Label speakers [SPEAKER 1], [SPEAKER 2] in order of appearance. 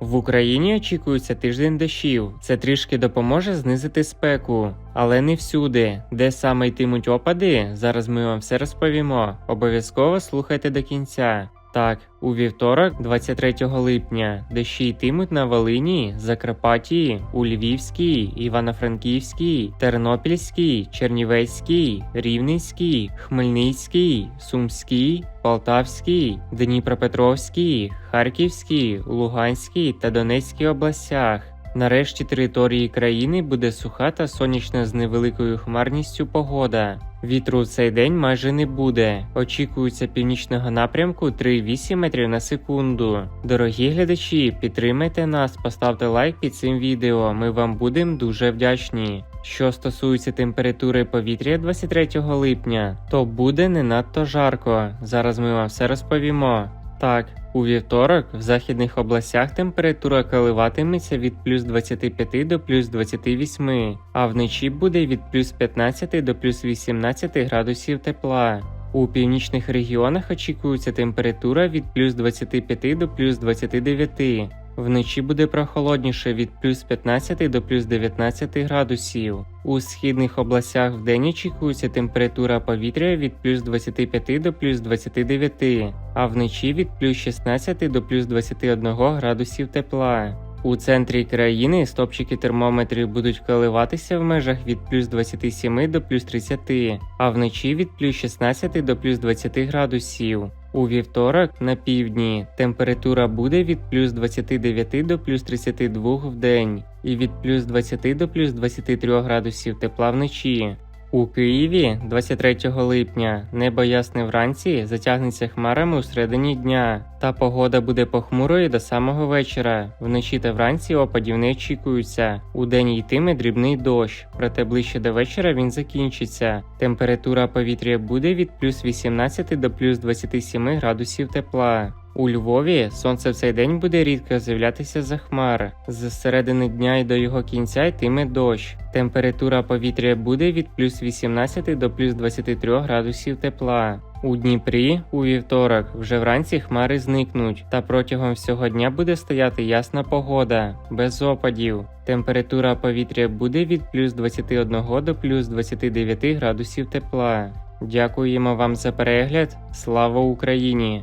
[SPEAKER 1] В Україні очікується тиждень дощів. Це трішки допоможе знизити спеку, але не всюди. Де саме йтимуть опади, зараз ми вам все розповімо. Обов'язково слухайте до кінця. Так, у вівторок, 23 липня, дощі йтимуть на Волині, Закарпатії, у Львівській, Івано-Франківській, Тернопільській, Чернівецькій, Рівненській, Хмельницькій, Сумській, Полтавській, Дніпропетровській, Харківській, Луганській та Донецькій областях. Нарешті території країни буде суха та сонячна з невеликою хмарністю погода. Вітру в цей день майже не буде. Очікується північного напрямку 3,8 метрів на секунду. Дорогі глядачі, підтримайте нас, поставте лайк під цим відео. Ми вам будемо дуже вдячні. Що стосується температури повітря 23 липня, то буде не надто жарко. Зараз ми вам все розповімо. Так, у вівторок в західних областях температура коливатиметься від плюс 25 до плюс 28, а вночі буде від плюс 15 до плюс 18 градусів тепла. У північних регіонах очікується температура від плюс 25 до плюс 29. Вночі буде прохолодніше від плюс 15 до плюс 19 градусів. У східних областях вдень очікується температура повітря від плюс 25 до плюс 29, а вночі від плюс 16 до плюс 21 градусів тепла. У центрі країни стопчики термометрів будуть коливатися в межах від плюс 27 до плюс 30, а вночі від плюс 16 до плюс 20 градусів. У вівторок на півдні температура буде від плюс 29 до плюс 32 в день і від плюс 20 до плюс 23 градусів тепла вночі. У Києві 23 липня небо ясне вранці затягнеться хмарами у середині дня, та погода буде похмурою до самого вечора. Вночі та вранці опадів не очікуються. У день йтиме дрібний дощ, проте ближче до вечора він закінчиться. Температура повітря буде від плюс 18 до плюс 27 градусів тепла. У Львові сонце в цей день буде рідко з'являтися за хмар. З середини дня і до його кінця йтиме дощ. Температура повітря буде від плюс 18 до плюс 23 градусів тепла. У Дніпрі у вівторок вже вранці хмари зникнуть, та протягом всього дня буде стояти ясна погода, без опадів. Температура повітря буде від плюс 21 до плюс 29 градусів тепла. Дякуємо вам за перегляд. Слава Україні!